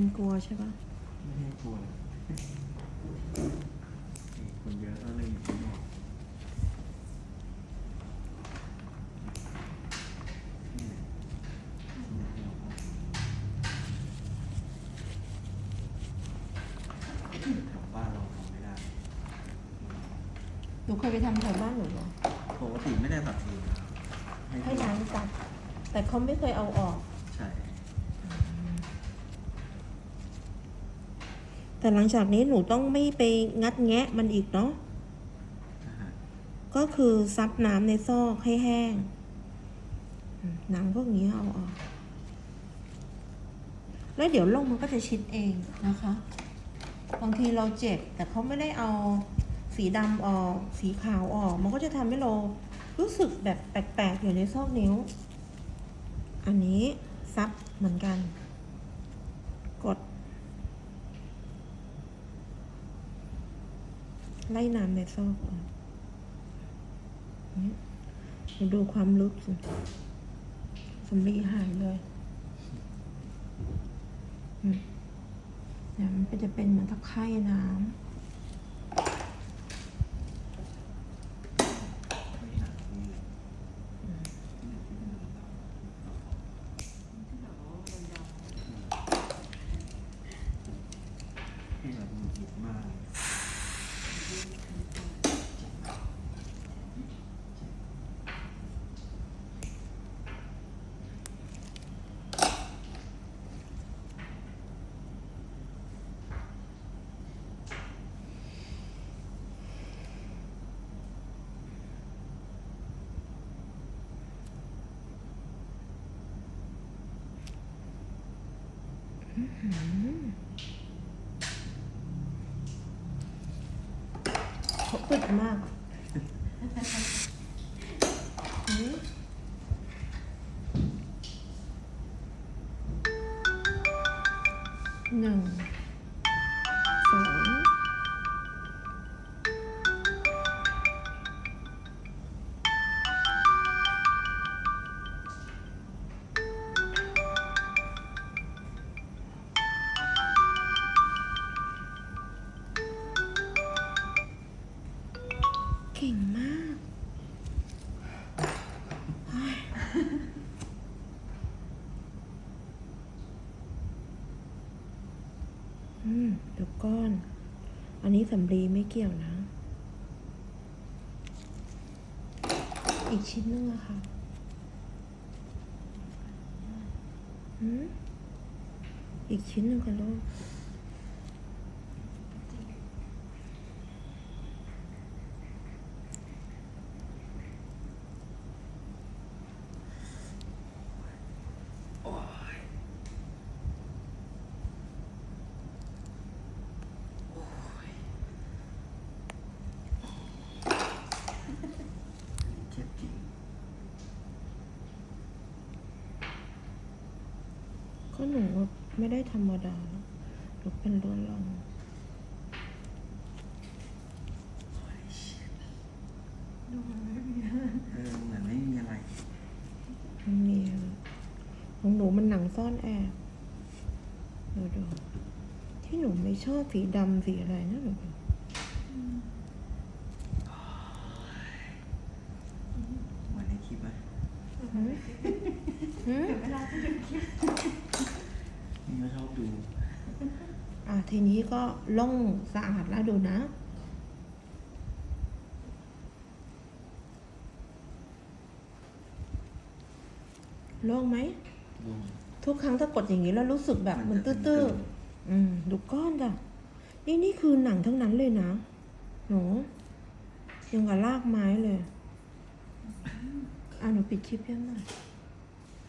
นกลัวใช่ปะไม่ได้กลัวเลยคนเยอะก็เลยอยู่ข้างนอกนี่แหละแถวบ้านเราทำไม่ได้หนูเคยไปทำแถวบ้านหนูเหรอปกติไม่ได้ตัดเองให้ร้านตัดแต่เขาไม่เคยเอาออก ใช่ แต่หลังจากนี้หนูต้องไม่ไปงัดแงะมันอีกเนาะก็คือซับน้ำในซอกให้แห้งหนังพวกนี้เอาออกแล้วเดี๋ยวลงมันก็จะชิดเองนะคะ บางทีเราเจ็บ แต่เขาไม่ได้เอาสีดำออก สีขาวออก มันก็จะทำให้เรารู้สึกแบบแปลกๆอยู่ในซอกนิ้ว อันนี้ซับเหมือนกัน กด ไล่น้ำในซอกออกนี่มาดูความลึกสิสำลีหายเลยอืมเนี่ยมันก็จะเป็นเหมือนตะไคร่น้ำม่หนักนี่เลยที่แบบหงุดหงิดมากำ เขาปิดมากหนึ่ง เดี๋ยวก้อน อันนี้สำลีไม่เกี่ยวนะ อีกชิ้นนึงอะค่ะอืมอีกชิ้นหนึ่งค่ะลูก โอ้ยโอ้ยเจ็บจริง ก็ หนูไม่ได้ธรรมดานะหนูเป็นเรื้อรังเออเหมือนไม่มีอะไรไม่มีอะของหนูมันหนังซ่อนแอบดูดูที่หนูไม่ชอบสีดำสีอะไรนะหนูดูเหมือนในคลิปไหมหืมหืมนี่ก็ชอบ ดู อะทีนี้ก็ล่องสะอาดแล้วดูนะ โล่งไหมดูทุกครั้งถ้ากดอย่างนี้แล้วรู้สึกแบบมันจะตื้อๆๆอืม ดูก้อนจ้ะนี่นี่คือหนังทั้งนั้นเลยนะ หนูยังกับลากไม้เลย อะหนูปิดคลิปยังหน่อย